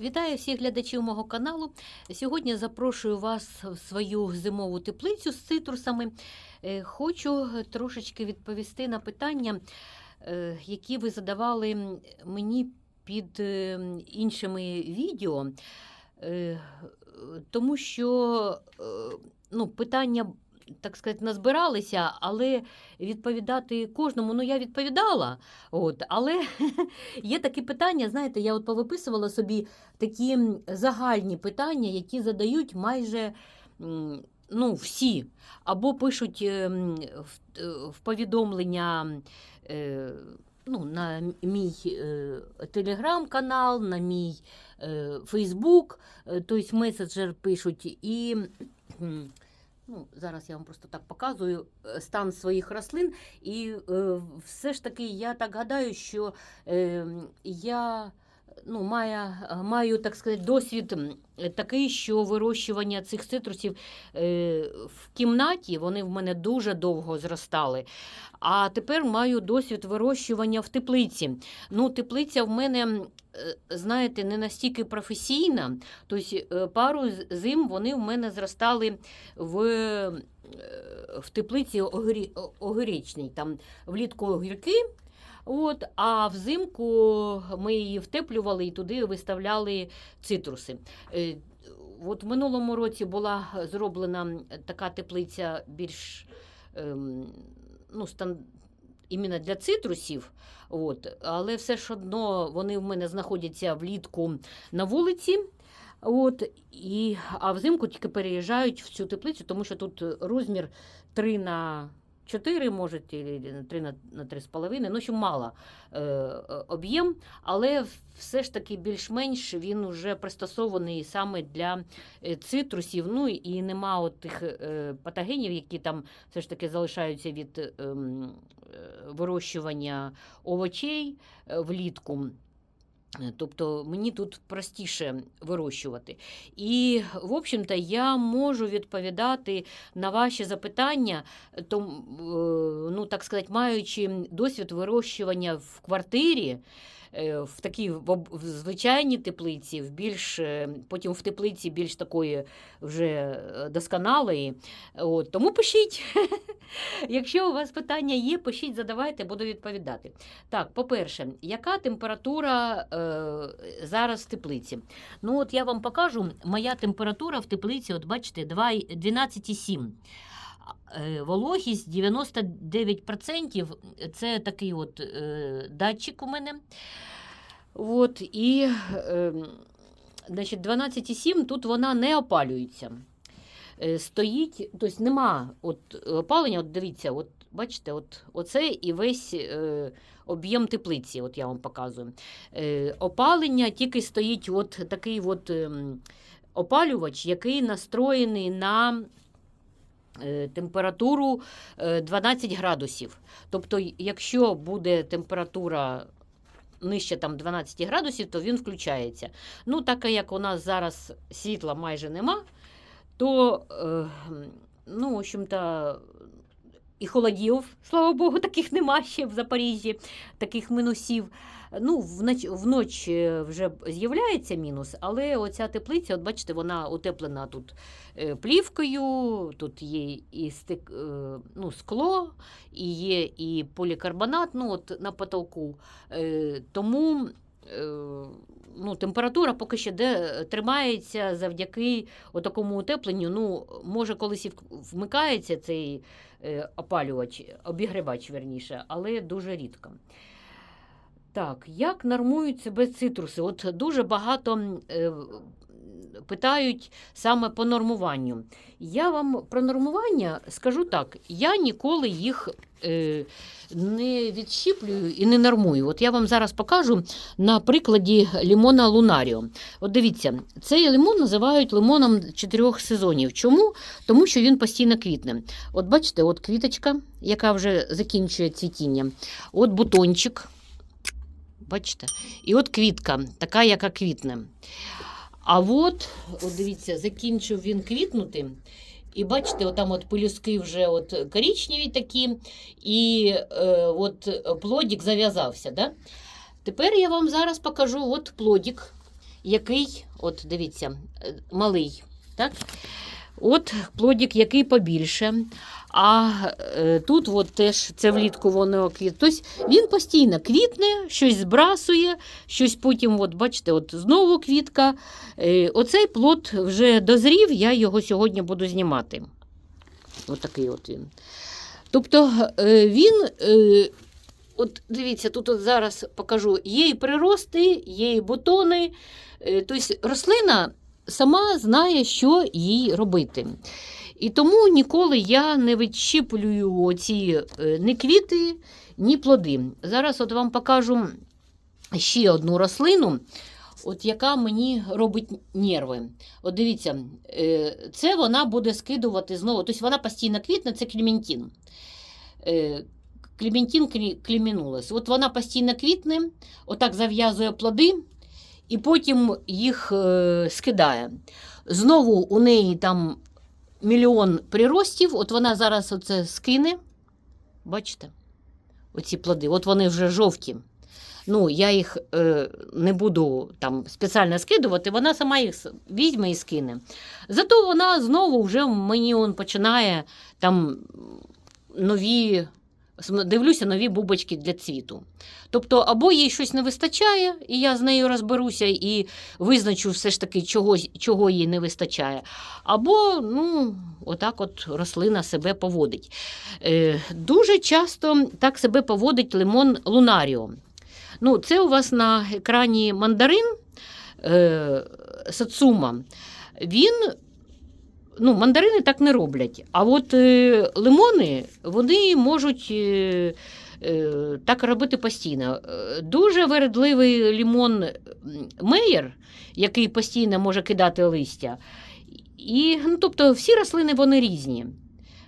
Вітаю всіх глядачів мого каналу. Сьогодні запрошую вас в свою зимову теплицю з цитрусами. Е, Хочу трошечки відповісти на питання, е, які ви задавали мені під е, іншими відео, тому що ну, питання. Так сказати, назбиралися, але відповідати кожному, ну я відповідала. От, але є такі питання, знаєте, я от повиписувала собі такі загальні питання, які задають майже ну, всі. Або пишуть е, в, е, в повідомлення е, ну, на мій телеграм-канал, на мій Фейсбук, тобто меседжер пишуть. І ну, зараз я вам просто так показую е, стан своїх рослин. І е, все ж таки я так гадаю, що е, я ну, маю, маю, так сказати, досвід такий, що вирощування цих цитрусів е, в кімнаті вони в мене дуже довго зростали. А тепер маю досвід вирощування в теплиці. Ну, теплиця в мене, е, знаєте, не настільки професійна. Тобто е, пару зим вони в мене зростали в, е, в теплиці огірі- о- Там влітку огірки. От, а взимку ми її втеплювали і туди виставляли цитруси. Е, От в минулому році була зроблена така теплиця більш ем, ну, стан... іменно для цитрусів. От, але все ж одно вони в мене знаходяться влітку на вулиці. От, і, а взимку тільки переїжджають в цю теплицю, тому що тут розмір 3 на 4, може, 3 на, на 3,5, ну, що мало е, е, об'єм, але все ж таки більш-менш він вже пристосований саме для е, цитрусів. Ну і нема тих е, патогенів, які там все ж таки залишаються від ем, е, вирощування овочей е, влітку. Е, Тобто мені тут простіше вирощувати. І, в общем-то, я можу відповідати на ваші запитання, том, е, ну, так сказати, маючи досвід вирощування в квартирі, е, в такій в, в звичайній теплиці, в більш, е, потім в теплиці більш такої вже е, досконалої. От, тому пишіть. Якщо у вас питання є, пишіть, задавайте, буду відповідати. Так, по-перше, яка температура е, зараз в теплиці? Ну, от я вам покажу, моя температура в теплиці, от бачите, 12,7. Е, Вологість 99%. Це такий от е, датчик у мене. От, і е, значить, 12,7 тут вона не опалюється. Е, Стоїть, тобто нема от, опалення, от дивіться, от, бачите, от, оце і весь е, об'єм теплиці, от я вам показую. Е, опалення тільки стоїть от такий от, ем, опалювач, який настроєний на е, температуру е, 12 градусів. Тобто, якщо буде температура нижче там 12 градусів, то він включається. Ну, так як у нас зараз світла майже нема, то, е, ну, в общем-то, і холодів, слава Богу, таких нема ще в Запоріжжі, таких мінусів. Ну, вноч, вноч е, вже з'являється мінус, але оця теплиця, от бачите, вона утеплена тут е, плівкою, тут є і стик, е, ну, скло, і є і полікарбонат ну, от, на потолку. Тому ну, температура поки що де, тримається завдяки такому утепленню. Ну, може, колись і вмикається цей е, опалювач, обігрівач, верніше, але дуже рідко. Так, як нормують себе цитруси? От дуже багато е, питають саме по нормуванню. Я вам про нормування скажу так: я ніколи їх е, не відщіплюю і не нормую. От я вам зараз покажу на прикладі лімона Лунаріо. От дивіться, цей лимон називають лимоном чотирьох сезонів. Чому? Тому що він постійно квітне. От бачите, от квіточка, яка вже закінчує цвітіння, от бутончик. Бачите? І от квітка, така, яка квітне. А от, от дивіться, закінчив він квітнути. І бачите, отам от пелюски вже от коричневі такі, і е, от плодік зав'язався. Да? Тепер я вам зараз покажу от плодік, який, от дивіться, е, малий. Так? От плодик, який побільше. А е, тут от теж це влітку воно квіт. Тобто він постійно квітне, щось збрасує, щось потім, от бачите, от знову квітка. Е, оцей плод вже дозрів, я його сьогодні буду знімати. Отакий от він. Тобто е, він, е, от дивіться, тут от зараз покажу, є і прирости, є і бутони. Тобто рослина сама знає, що їй робити. І тому ніколи я не відщіплюю ці е, ні квіти, ні плоди. Зараз от вам покажу ще одну рослину, от яка мені робить нерви. От дивіться, е, це вона буде скидувати знову. Тобто вона постійно квітне, це клементін. Е, Клементін клемінулес. От вона постійно квітне, отак зав'язує плоди і потім їх е, скидає. Знову у неї там мільйон приростів, от вона зараз оце скине. Бачите? Оці плоди, от вони вже жовті. Ну, я їх е, не буду там спеціально скидувати, вона сама їх візьме і скине. Зато вона знову вже мені он починає там нові, дивлюся, нові бубочки для цвіту. Тобто, або їй щось не вистачає, і я з нею розберуся і визначу все ж таки, чого, чого їй не вистачає. Або, ну, отак от рослина себе поводить. Е, дуже часто так себе поводить лимон лунаріо. Ну, це у вас на екрані мандарин е, сацума. Він, ну, мандарини так не роблять. А от е, лимони вони можуть е, е, так робити постійно. Е, Дуже вередливий лімон м, меєр, який постійно може кидати листя. І, ну, тобто всі рослини вони різні.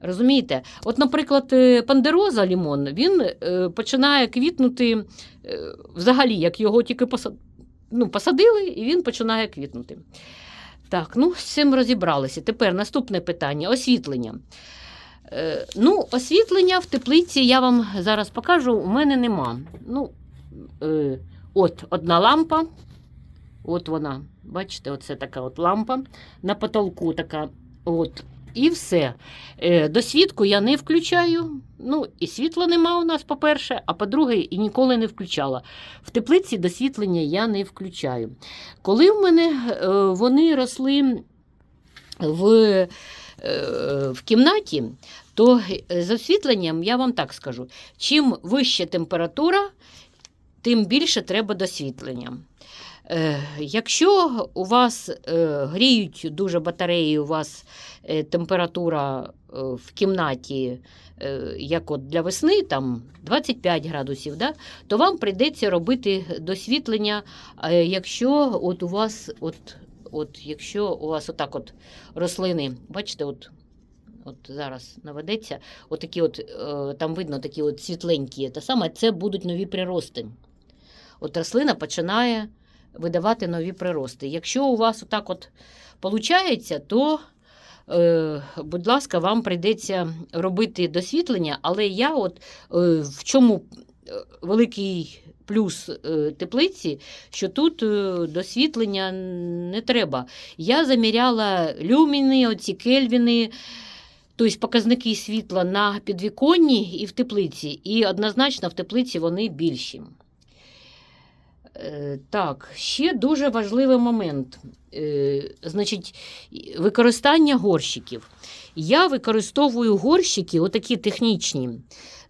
Розумієте? От, наприклад, е, пандероза лімон, він починає квітнути взагалі, як його тільки поса- ну, посадили, і він починає квітнути. Так, ну з цим розібралися. Тепер наступне питання освітлення. Е, ну, освітлення в теплиці я вам зараз покажу, у мене нема. Ну, е, от одна лампа. От вона, бачите, оце така от лампа на потолку така. От. І все. Е, досвідку я не включаю. Ну, і світла нема у нас, по-перше, а по-друге, і ніколи не включала. В теплиці досвітлення я не включаю. Коли в мене е, вони росли в, е, в кімнаті, то з освітленням я вам так скажу: чим вища температура, тим більше треба досвітлення. Е, Якщо у вас е, гріють дуже батареї, у вас е, температура в кімнаті, як от для весни, там 25 градусів, да, то вам прийдеться робити досвітлення, якщо от у вас, от, от, якщо у вас отак от рослини, бачите, от, от зараз наведеться, от от, там видно такі от світленькі, те саме, це будуть нові прирости. От рослина починає видавати нові прирости. Якщо у вас отак от виходить, то, е, будь ласка, вам прийдеться робити досвітлення, але я от е, в чому е, великий плюс е, теплиці, що тут е, досвітлення не треба. Я заміряла люміни, оці кельвіни. Тобто показники світла на підвіконні і в теплиці, і однозначно в теплиці вони більші. Е, Так, ще дуже важливий момент. Е, Значить, використання горщиків. Я використовую горщики, отакі технічні,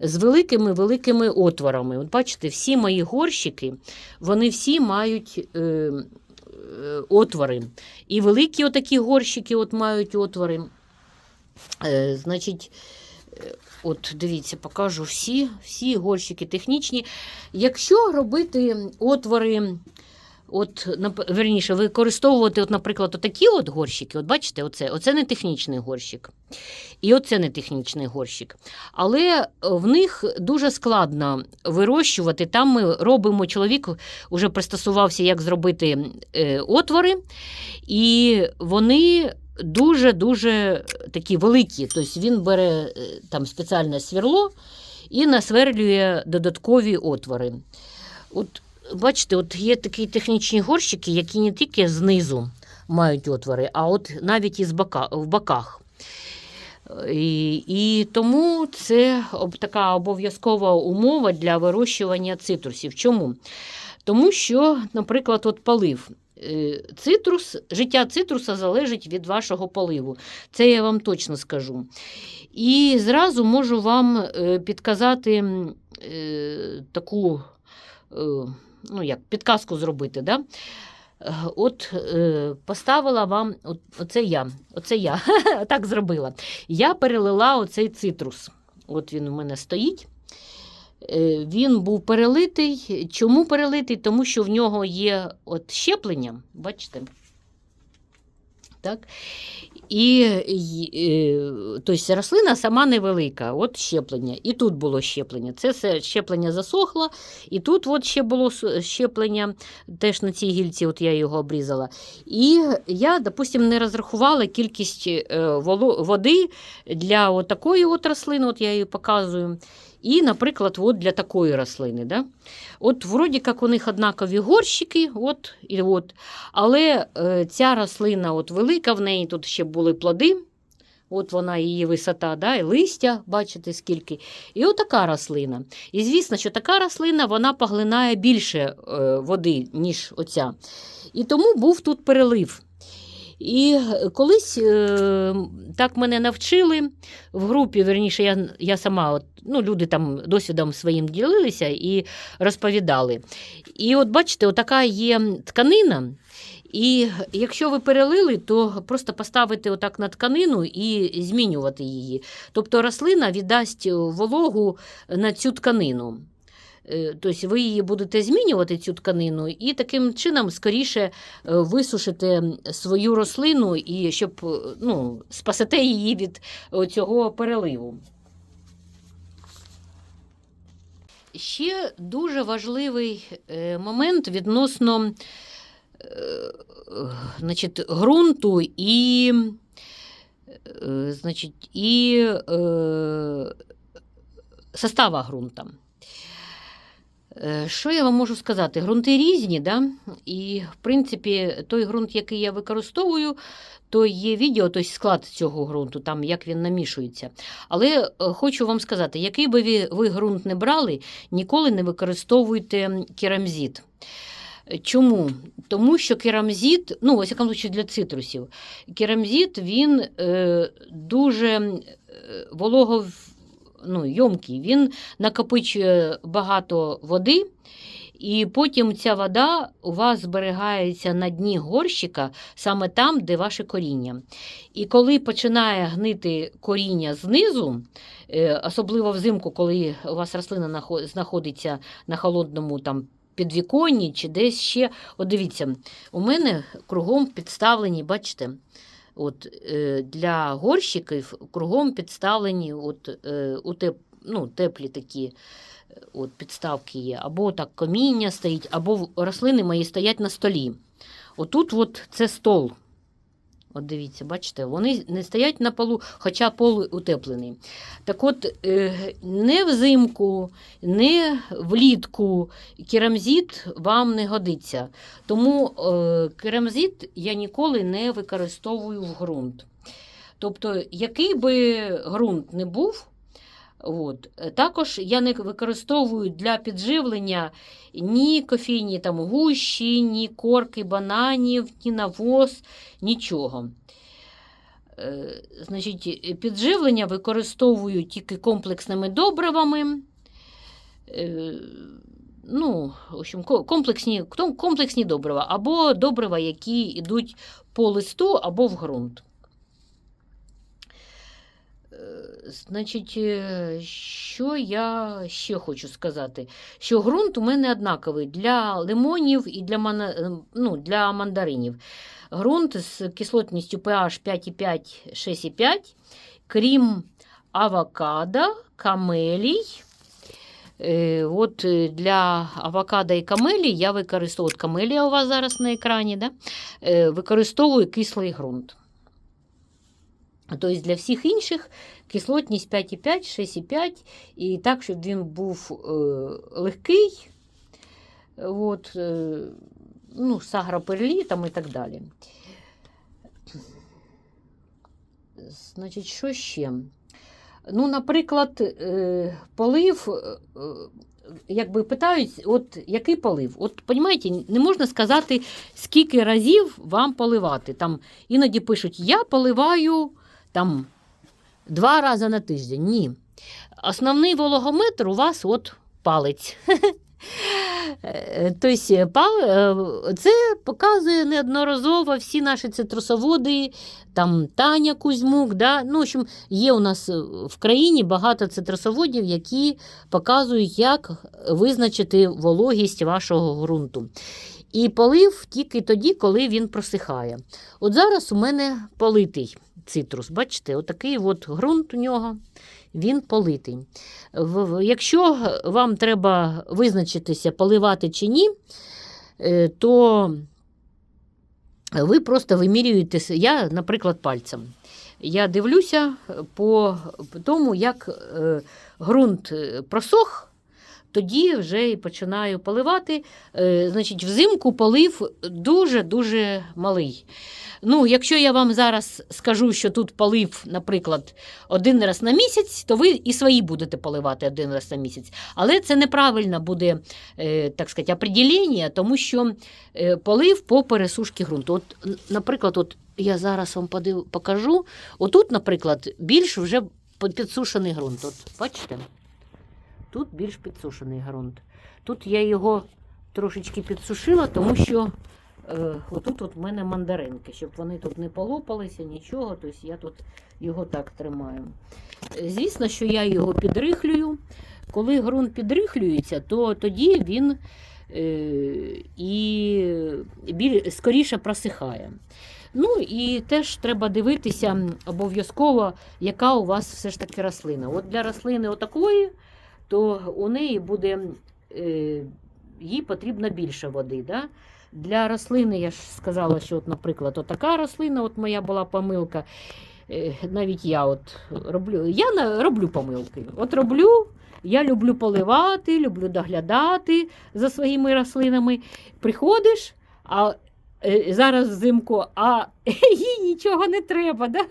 з великими-великими отворами. От бачите, всі мої горщики, вони всі мають е, отвори. І великі отакі горщики от мають отвори. Значить, от дивіться, покажу всі, всі горщики технічні. Якщо робити отвори, от, верніше, використовувати, от, наприклад, отакі от горщики, от бачите, оце, оце не технічний горщик. І оце не технічний горщик. Але е, в них дуже складно вирощувати. Там ми робимо, чоловік вже пристосувався, як зробити е, отвори, і вони дуже-дуже такі великі. Тобто він бере е, там спеціальне сверло і насверлює додаткові отвори. От бачите, от є такі технічні горщики, які не тільки знизу мають отвори, а от навіть і бока, в боках. І, і тому це така обов'язкова умова для вирощування цитрусів. Чому? Тому що, наприклад, от полив. Е, Цитрус, життя цитруса залежить від вашого поливу. Це я вам точно скажу. І зразу можу вам е, підказати е, таку ну як, підказку зробити. Да? От поставила вам, оце я, оце я так зробила. Я перелила оцей цитрус. От він у мене стоїть. Е, Він був перелитий. Чому перелитий? Тому що в нього є от щеплення, бачите? Так? І, й- е, тобто рослина сама невелика, от щеплення. І тут було щеплення. Це все щеплення засохло, і тут от ще було щеплення, теж на цій гільці, от я його обрізала. І я, допустимо, не розрахувала кількість е, води для от такої от рослини, от я її показую. І, наприклад, от для такої рослини. Да? От вроді як у них однакові горщики, от, і от. але е, ця рослина от велика, в неї тут ще були плоди. От вона її висота, да, і листя, бачите скільки. І от така рослина. І звісно, що така рослина вона поглинає більше е, води, ніж оця. І тому був тут перелив. І колись е, так мене навчили в групі, верніше, я, я сама, от, ну, люди там досвідом своїм ділилися і розповідали. І от бачите, отака є тканина. І якщо ви перелили, то просто поставити отак на тканину і змінювати її. Тобто рослина віддасть вологу на цю тканину. Тобто ви її будете змінювати цю тканину, і таким чином скоріше е, висушите свою рослину, і щоб е, ну, спасете її від цього переливу. Ще дуже важливий момент відносно значить, ґрунту і, значить, і состава ґрунта. Е, Що я вам можу сказати? Ґрунти різні, да? і в принципі той ґрунт, який я використовую, то є відео, тобто склад цього ґрунту, там як він намішується. Але е, хочу вам сказати, який би ви, ви ґрунт не брали, ніколи не використовуйте керамзит. Чому? Тому що керамзит, ну, ось якому для цитрусів, керамзит він е, дуже е, волого ну, йомкий, він накопичує багато води, і потім ця вода у вас зберігається на дні горщика саме там, де ваше коріння. І коли починає гнити коріння знизу, е, особливо взимку, коли у вас рослина знаходиться на холодному там, підвіконні чи десь ще. От дивіться, у мене кругом підставлені, бачите, от, е, для горщиків кругом підставлені от, у теп, ну, теплі такі е, от, підставки є. Або так каміння стоїть, або рослини мої стоять на столі. Отут от це стол. От дивіться, бачите, вони не стоять на полу, хоча пол утеплений. Так от, е, не взимку, не влітку керамзіт вам не годиться. Тому керамзіт керамзит я ніколи не використовую в ґрунт. Тобто, який би ґрунт не був, От. Також я не використовую для підживлення ні кофійні там гущі, ні корки бананів, ні навоз, нічого. Е, Значить, підживлення використовую тільки комплексними добривами. Е, Ну, в общем, комплексні, комплексні добрива, або добрива, які йдуть по листу, або в ґрунт. Е, Значить, е, що я ще хочу сказати? Що ґрунт у мене однаковий для лимонів і для, мана... е, ну, для мандаринів. Ґрунт з кислотністю pH 5,5, 6,5, крім авокадо, камелій. Е, От для авокадо і камелі я використовую, от камелія у вас зараз на екрані, да? Використовую кислий ґрунт. Тобто для всіх інших кислотність 5,5, 6,5, і так, щоб він був е, легкий, от, е, ну, сагроперлітом і так далі. Значить, що ще? Ну, наприклад, е, полив, е, е, якби питають, от який полив? От, розумієте, не можна сказати, скільки разів вам поливати. Там іноді пишуть, я поливаю там два рази на тиждень. Ні. Основний вологометр у вас от палець. Тобто, це показує неодноразово всі наші цитрусоводи, там Таня Кузьмук. Да? Ну, в общем, є у нас е, в країні багато цитрусоводів, які показують, як визначити вологість вашого ґрунту. І полив тільки тоді, коли він просихає. От зараз у мене политий цитрус. Бачите, отакий от ґрунт у нього, він политий. Якщо вам треба визначитися, поливати чи ні, е, то ви просто вимірюєте, я, наприклад, пальцем. Я дивлюся по тому, як е, ґрунт е, просох, тоді вже і починаю поливати. Е, Значить, взимку полив дуже-дуже малий. Ну, якщо я вам зараз скажу, що тут полив, наприклад, один раз на місяць, то ви і свої будете поливати один раз на місяць. Але це неправильно буде, е, так сказати, определення, тому що е, полив по пересушці ґрунту. От, наприклад, от я зараз вам покажу. Отут, наприклад, більш вже підсушений ґрунт. От, бачите? Тут більш підсушений ґрунт. Тут я його трошечки підсушила, тому що е, отут от в мене мандаринки, щоб вони тут не полопалися, нічого. Тобто я тут його так тримаю. Звісно, що я його підрихлюю. Коли ґрунт підрихлюється, то тоді він е, і біль, скоріше просихає. Ну і теж треба дивитися обов'язково, яка у вас все ж таки рослина. От для рослини отакої, то у неї буде е, їй потрібно більше води. Да? Для рослини, я ж сказала, що, от, наприклад, отака рослина, от моя була помилка. Е, Навіть я от роблю, я роблю помилки. От роблю, я люблю поливати, люблю доглядати за своїми рослинами. Приходиш, а е, зараз взимку, а їй нічого не треба. Да?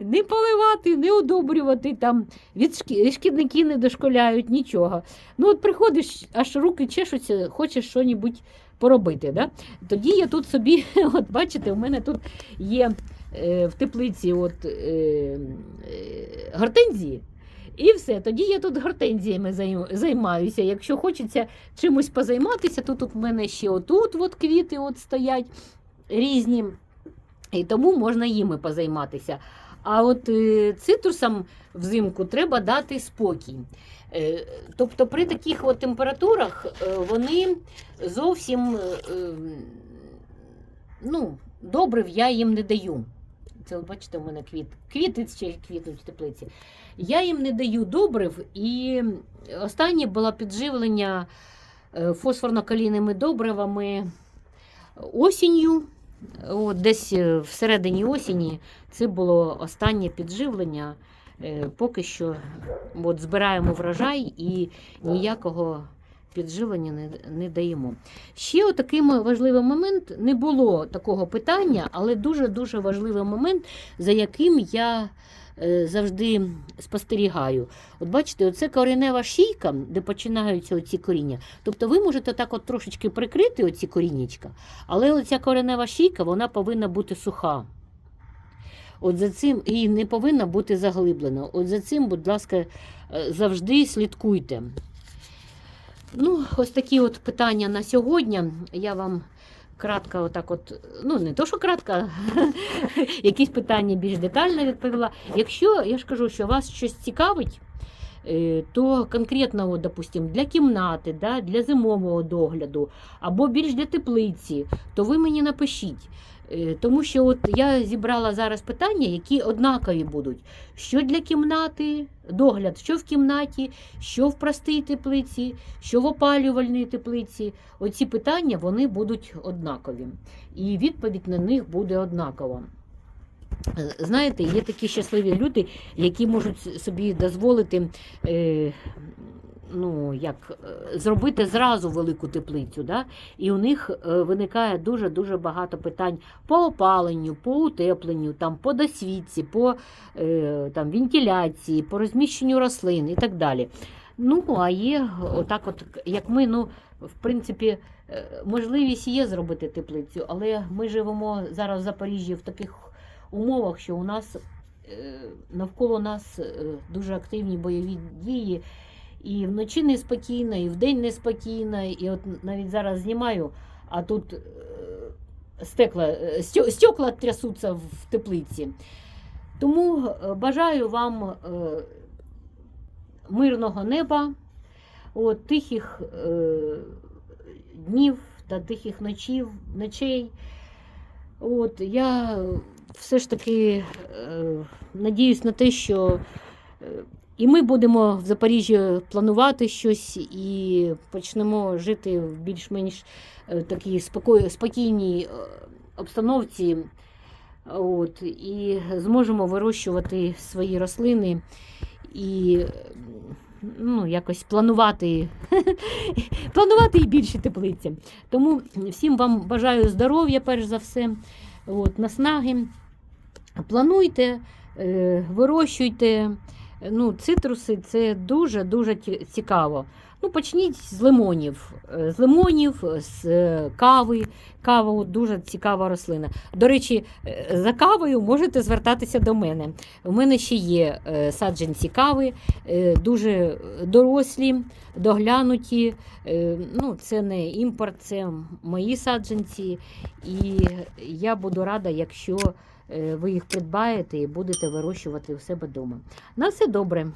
Не поливати, не удобрювати, там, від шкі- шкідники не дошколяють, нічого. Ну, от приходиш, аж руки чешуться, хочеш щось поробити. Да? Тоді я тут собі, от бачите, у мене тут є е, в теплиці от, е, е, гортензії. І все, тоді я тут гортензіями займаюся. Якщо хочеться чимось позайматися, то тут в мене ще отут от квіти от стоять різні. І тому можна їми позайматися. А от е, цитрусам взимку треба дати спокій. Е, тобто при таких от температурах е, вони зовсім ну, добрив я їм не даю. Це, бачите, у мене квіт. Квіти ще квітнуть в теплиці. Я їм не даю добрив, і останнє було підживлення фосфорно-калійними добривами осінню. От десь е, всередині осені це було останнє підживлення. Е, Поки що от збираємо врожай і ніякого підживлення не, не даємо. Ще отакий важливий момент, не було такого питання, але дуже-дуже важливий момент, за яким я завжди спостерігаю. От бачите, оце коренева шийка, де починаються оці коріння. Тобто ви можете так от трошечки прикрити оці коріннячка, але оця коренева шийка вона повинна бути суха. От за цим і не повинна бути заглиблена. От за цим, будь ласка, е, завжди слідкуйте. Ну, ось такі от питання на сьогодні. Я вам кратко, отак от, ну не то, що кратко, якісь питання більш детально відповіла. Якщо я ж кажу, що вас щось цікавить, е, то конкретно, от, допустим, для кімнати, да, для зимового догляду або більш для теплиці, то ви мені напишіть. Е, Тому що от я зібрала зараз питання, які однакові будуть. Що для кімнати, догляд, що в кімнаті, що в простій теплиці, що в опалювальній теплиці. Оці питання вони будуть однакові. І відповідь на них буде однакова. Е, Знаєте, є такі щасливі люди, які можуть собі дозволити е, ну, як, е, зробити зразу велику теплицю. Да? І у них е, виникає дуже-дуже багато питань по опаленню, по утепленню, там, по досвідці, по е, там, вентиляції, по розміщенню рослин і так далі. Ну, а є отак, от, як ми, ну, в принципі, можливість є зробити теплицю, але ми живемо зараз в Запоріжжі в таких умовах, що у нас навколо нас дуже активні бойові дії. І вночі неспокійно, і вдень неспокійно. І от навіть зараз знімаю, а тут е, стекла, е, стекла трясуться в теплиці. Тому е, бажаю вам мирного неба, от, тихих днів та тихих ночів, ночей. От, я все ж таки надіюсь на те, що і ми будемо в Запоріжжі планувати щось і почнемо жити в більш-менш е, такій спокій, спокійній е, обстановці. От, і зможемо вирощувати свої рослини і ну, якось планувати, планувати і більші теплиці. Тому всім вам бажаю здоров'я, перш за все, от, наснаги. Плануйте, е, вирощуйте. Ну, цитруси це дуже-дуже цікаво. Ну, почніть з лимонів. Е, З лимонів, з е, кави. Кава дуже цікава рослина. До речі, е, за кавою можете звертатися до мене. У мене ще є саджанці кави, дуже дорослі, доглянуті. Ну, це не імпорт, це мої саджанці. І я буду рада, якщо Е, ви їх придбаєте і будете вирощувати у себе вдома. На все добре!